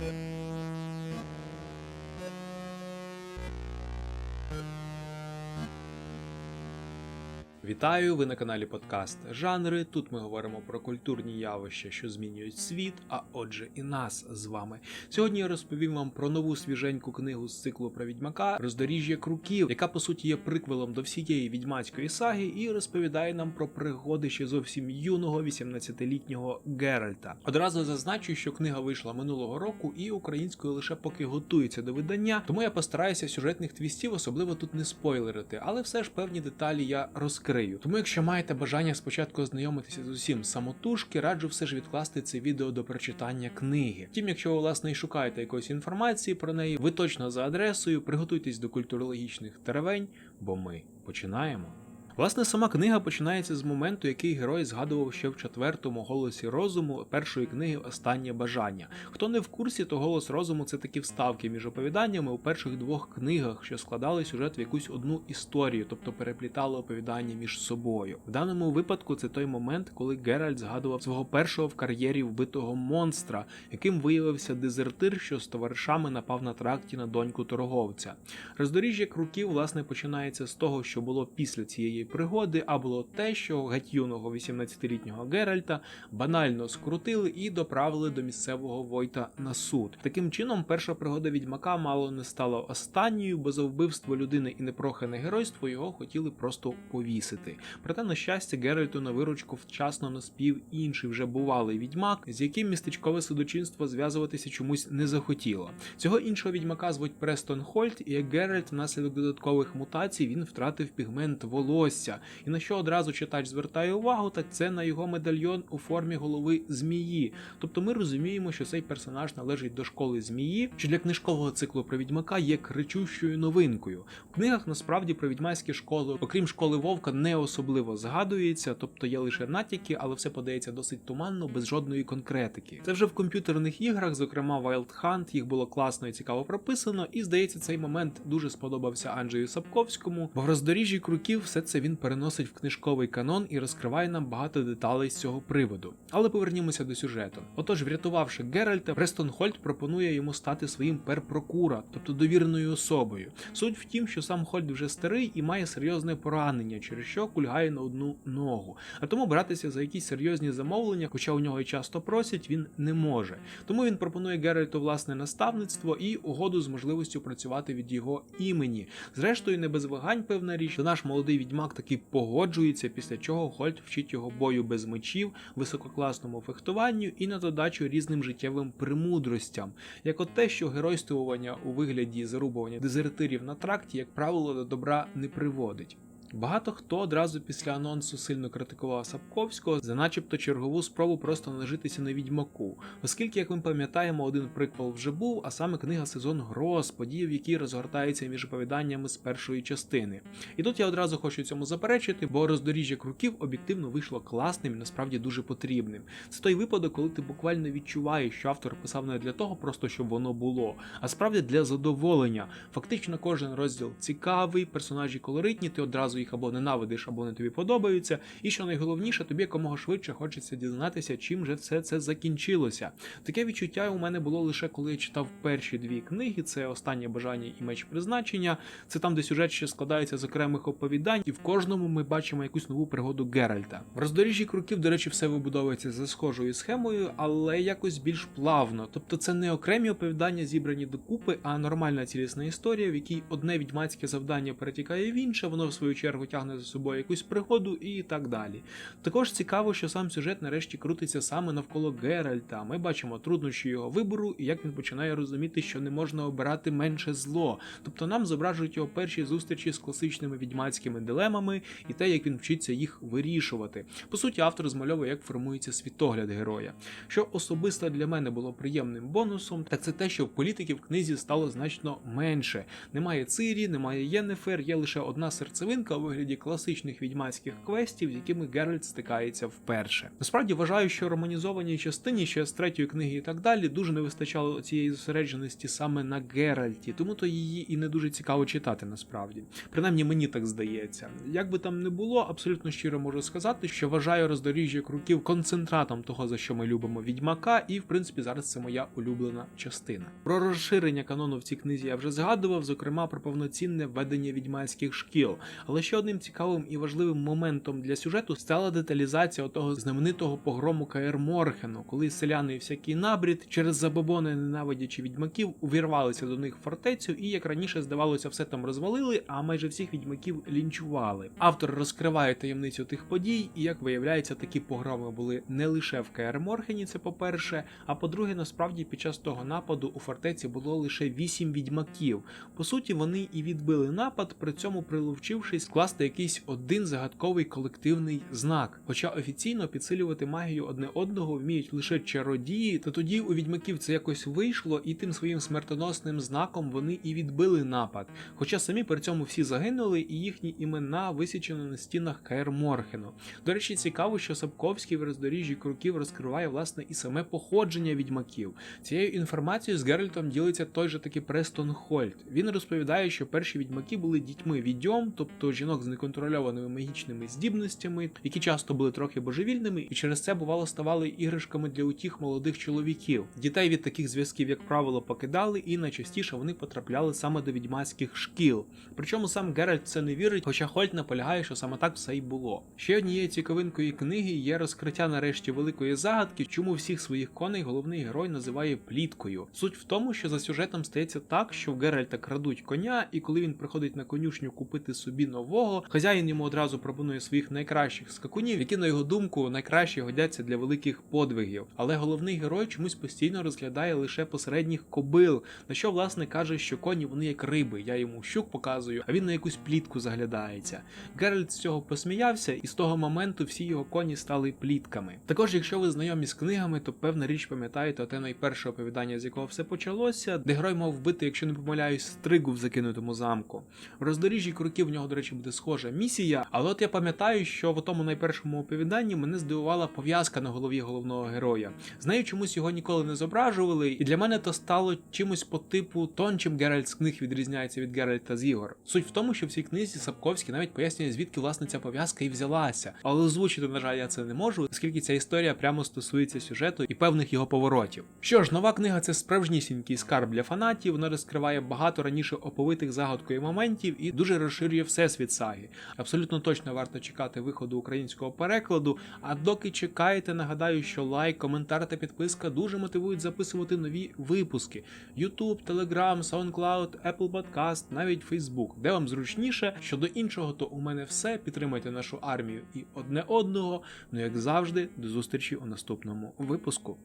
Thank you. Вітаю! Ви на каналі Подкаст Жанри. Тут ми говоримо про культурні явища, що змінюють світ, а отже, і нас з вами. Сьогодні я розповім вам про нову свіженьку книгу з циклу про відьмака Роздоріжжя круків, яка по суті є приквелом до всієї відьмацької саги, і розповідає нам про пригоди ще зовсім юного 18-літнього Геральта. Одразу зазначу, що книга вийшла минулого року і українською лише поки готується до видання, тому я постараюся сюжетних твістів особливо тут не спойлерити, але все ж певні деталі я розкрию. Тому, якщо маєте бажання спочатку ознайомитися з усім самотужки, раджу все ж відкласти це відео до прочитання книги. Втім, якщо ви власне і шукаєте якоїсь інформації про неї, ви точно за адресою, приготуйтесь до культурологічних теревень, бо ми починаємо. Власне, сама книга починається з моменту, який герой згадував ще в четвертому голосі розуму першої книги Останнє бажання. Хто не в курсі, то голос розуму це такі вставки між оповіданнями у перших двох книгах, що складали сюжет в якусь одну історію, тобто переплітали оповідання між собою. В даному випадку це той момент, коли Геральт згадував свого першого в кар'єрі вбитого монстра, яким виявився дезертир, що з товаришами напав на тракті на доньку торговця. Роздоріжжя круків, власне, починається з того, що було після цієї пригоди, а було те, що геть юного 18-літнього Геральта банально скрутили і доправили до місцевого Войта на суд. Таким чином, перша пригода відьмака мало не стала останньою, бо за вбивство людини і непрохане геройство його хотіли просто повісити. Проте, на щастя, Геральту на виручку вчасно наспів інший вже бувалий відьмак, з яким містечкове судочинство зв'язуватися чомусь не захотіло. Цього іншого відьмака звуть Престон Хольт, і як Геральт внаслідок додаткових мутацій він втратив пігмент волосся. І на що одразу читач звертає увагу, так це на його медальйон у формі голови змії. Тобто ми розуміємо, що цей персонаж належить до школи змії, що для книжкового циклу про відьмака є кричущою новинкою. В книгах насправді про відьмацькі школи, окрім школи вовка, не особливо згадується, тобто є лише натяки, але все подається досить туманно, без жодної конкретики. Це вже в комп'ютерних іграх, зокрема Wild Hunt, їх було класно і цікаво прописано, і здається, цей момент дуже сподобався Анджею Сапковському, в роздоріжжі круків все це він переносить в книжковий канон і розкриває нам багато деталей з цього приводу. Але повернімося до сюжету. Отож, врятувавши Геральта, Престон Хольт пропонує йому стати своїм перпрокура, тобто довіреною особою. Суть в тім, що сам Хольт вже старий і має серйозне поранення, через що кульгає на одну ногу. А тому братися за якісь серйозні замовлення, хоча у нього й часто просять, він не може. Тому він пропонує Геральту власне наставництво і угоду з можливістю працювати від його імені. Зрештою, не без вагань, певна річ, то наш молодий відьмак таки погоджується, після чого Хольт вчить його бою без мечів, висококласному фехтуванню і на додачу різним життєвим примудростям, як от те, що геройствування у вигляді зарубування дезертирів на тракті, як правило, до добра не приводить. Багато хто одразу після анонсу сильно критикував Сапковського за начебто чергову спробу просто нажитися на відьмаку, оскільки, як ми пам'ятаємо, один приквел вже був, а саме книга Сезон Гроз, події, в якій розгортаються між оповіданнями з першої частини. І тут я одразу хочу цьому заперечити, бо роздоріжжя круків об'єктивно вийшло класним і насправді дуже потрібним. Це той випадок, коли ти буквально відчуваєш, що автор писав не для того, просто щоб воно було, а справді для задоволення. Фактично, кожен розділ цікавий, персонажі колоритні, ти одразу їх або ненавидиш, або не тобі подобаються. І що найголовніше, тобі якомога швидше хочеться дізнатися, чим же все це закінчилося. Таке відчуття у мене було лише коли я читав перші дві книги: це останнє бажання і меч призначення. Це там, де сюжет ще складається з окремих оповідань, і в кожному ми бачимо якусь нову пригоду Геральта. В роздоріжжі круків, до речі, все вибудовується за схожою схемою, але якось більш плавно. Тобто це не окремі оповідання зібрані докупи, а нормальна цілісна історія, в якій одне відьмацьке завдання перетікає в інше, воно в свою чергу тягне за собою якусь пригоду і так далі. Також цікаво, що сам сюжет нарешті крутиться саме навколо Геральта. Ми бачимо труднощі його вибору і як він починає розуміти, що не можна обирати менше зло. Тобто нам зображують його перші зустрічі з класичними відьмацькими дилемами і те, як він вчиться їх вирішувати. По суті, автор змальовує, як формується світогляд героя. Що особисто для мене було приємним бонусом, так це те, що в політики в книзі стало значно менше. Немає Цирі, немає Єнефер, є лише одна серцевинка вигляді класичних відьмацьких квестів, з якими Геральт стикається вперше. Насправді вважаю, що романізованій частині ще з третьої книги і так далі дуже не вистачало цієї зосередженості саме на Геральті, тому то її і не дуже цікаво читати насправді. Принаймні мені так здається. Як би там не було, абсолютно щиро можу сказати, що вважаю роздоріжжя круків концентратом того, за що ми любимо відьмака, і в принципі зараз це моя улюблена частина. Про розширення канону в цій книзі я вже згадував, зокрема про повноцінне ведення відьмацьких шкіл. Але ще одним цікавим і важливим моментом для сюжету стала деталізація того знаменитого погрому Каер Морхену, коли селяни і всякий набрід через забобони ненавидячи відьмаків увірвалися до них в фортецю, і як раніше здавалося, все там розвалили, а майже всіх відьмаків лінчували. Автор розкриває таємницю тих подій, і як виявляється, такі погроми були не лише в Каер Морхені, це по-перше, а по-друге, насправді під час того нападу у фортеці було лише вісім відьмаків. По суті, вони і відбили напад, при цьому приловчившись скласти якийсь один загадковий колективний знак. Хоча офіційно підсилювати магію одне одного вміють лише чародії, то тоді у відьмаків це якось вийшло, і тим своїм смертоносним знаком вони і відбили напад. Хоча самі при цьому всі загинули, і їхні імена висічені на стінах Каер Морхену. До речі, цікаво, що Сапковський в роздоріжжі круків розкриває власне і саме походження відьмаків. Цією інформацією з Геральтом ділиться той же таки Престон Хольт. Він розповідає, що перші відьмаки були дітьми відьом, тобто жінок з неконтрольованими магічними здібностями, які часто були трохи божевільними, і через це бувало ставали іграшками для утіх молодих чоловіків. Дітей від таких зв'язків, як правило, покидали, і найчастіше вони потрапляли саме до відьмацьких шкіл. Причому сам Геральт це не вірить, хоча Хольт наполягає, що саме так все й було. Ще однією цікавинкою книги є розкриття нарешті великої загадки, чому всіх своїх коней головний герой називає пліткою. Суть в тому, що за сюжетом стається так, що в Геральта крадуть коня, і коли він приходить на конюшню купити собі нового, хазяїн йому одразу пропонує своїх найкращих скакунів, які на його думку найкраще годяться для великих подвигів. Але головний герой чомусь постійно розглядає лише посередніх кобил, на що власне каже, що коні вони як риби. Я йому щук показую, а він на якусь плітку заглядається. Геральт з цього посміявся, і з того моменту всі його коні стали плітками. Також, якщо ви знайомі з книгами, то певна річ пам'ятаєте те найперше оповідання, з якого все почалося, де герой мав вбити, якщо не помиляюсь, стригу в закинутому замку. В роздоріжжі кроків в нього, до речі, буде схожа місія, але от я пам'ятаю, що в тому найпершому оповіданні мене здивувала пов'язка на голові головного героя. З нею чомусь його ніколи не зображували, і для мене то стало чимось по типу тон, чим Геральт з книг відрізняється від Геральта з ігор. Суть в тому, що в цій книзі Сапковський навіть пояснює, звідки власне ця пов'язка і взялася. Але озвучити, на жаль, я це не можу, оскільки ця історія прямо стосується сюжету і певних його поворотів. Що ж, нова книга це справжнісінький скарб для фанатів. Вона розкриває багато раніше оповитих загадкою моментів і дуже розширює всесвіт саги. Абсолютно точно варто чекати виходу українського перекладу. А доки чекаєте, нагадаю, що лайк, коментар та підписка дуже мотивують записувати нові випуски: YouTube, Telegram, SoundCloud, Apple Podcast, навіть Facebook. Де вам зручніше. Щодо іншого, то у мене все. Підтримайте нашу армію і одне одного. Ну як завжди, до зустрічі у наступному випуску.